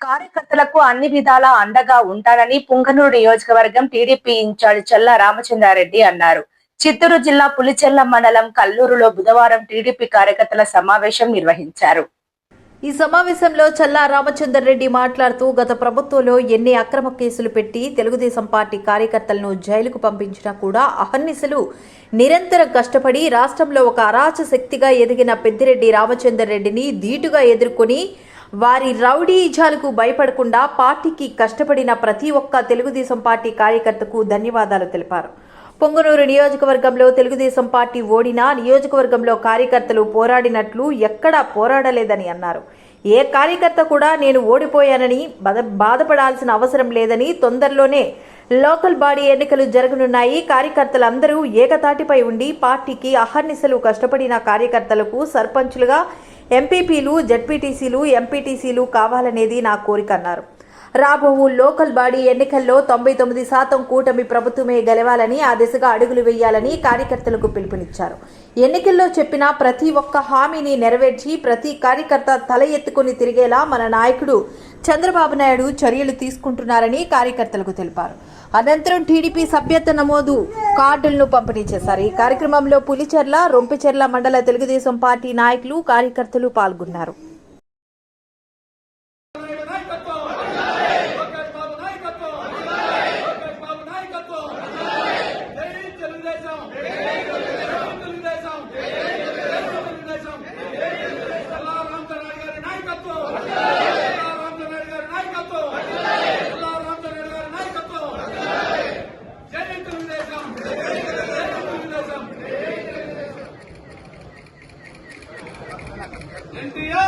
కార్యకర్తలకు అన్ని విధాలా అండగా ఉంటానని పుంగనూరు నియోజకవర్గం టీడీపీ ఇన్ఛార్జ్ చల్లా రామచంద్రారెడ్డి అన్నారు. చిత్తూరు జిల్లా పులిచెల్ల మండలం కల్లూరులో బుధవారం టీడీపీ కార్యకర్తల సమావేశం నిర్వహించారు. ఈ సమావేశంలో చల్లా రామచందర్ రెడ్డి మాట్లాడుతూ గత ప్రభుత్వంలో ఎన్ని అక్రమ కేసులు పెట్టి తెలుగుదేశం పార్టీ కార్యకర్తలను జైలుకు పంపించినా కూడా అహర్నిశలు నిరంతరం కష్టపడి రాష్ట్రంలో ఒక అరాచ శక్తిగా ఎదిగిన పెద్దిరెడ్డి రామచందర్ రెడ్డిని ధీటుగా ఎదుర్కొని వారి రౌడీజాలకు భయపడకుండా పార్టీకి కష్టపడిన ప్రతి ఒక్క తెలుగుదేశం పార్టీ కార్యకర్తకు ధన్యవాదాలు తెలిపారు. పొంగనూరు నియోజకవర్గంలో తెలుగుదేశం పార్టీ ఓడినా నియోజకవర్గంలో కార్యకర్తలు పోరాడినట్లు ఎక్కడా పోరాడలేదని అన్నారు. ఏ కార్యకర్త కూడా నేను ఓడిపోయానని బాధ బాధపడాల్సిన అవసరం లేదని తొందరలోనే లోకల్ బాడీ ఎన్నికలు జరగనున్నాయి. కార్యకర్తలందరూ ఏకతాటిపై ఉండి పార్టీకి అహర్నిశలు కష్టపడిన కార్యకర్తలకు సర్పంచులుగా ఎంపీపీలు జడ్పీటీసీలు ఎంపీటీసీలు కావాలనేది నా కోరిక అన్నారు. రాబోవు లోకల్ బాడీ ఎన్నికల్లో తొంభై తొమ్మిది శాతం కూటమి ప్రభుత్వమే గెలవాలని ఆ దిశగా అడుగులు వేయాలని కార్యకర్తలకు పిలుపునిచ్చారు. ఎన్నికల్లో చెప్పిన ప్రతి ఒక్క హామీని నెరవేర్చి ప్రతి కార్యకర్త తల ఎత్తుకుని తిరిగేలా మన నాయకుడు చంద్రబాబు నాయుడు చర్యలు తీసుకుంటున్నారని కార్యకర్తలకు తెలిపారు. అనంతరం టీడీపీ సభ్యత్వ నమోదు కార్డులను పంపిణీ చేశారు. ఈ కార్యక్రమంలో పులిచెర్ల రొంపిచెర్ల మండల తెలుగుదేశం పార్టీ నాయకులు కార్యకర్తలు పాల్గొన్నారు. ¡Identidad!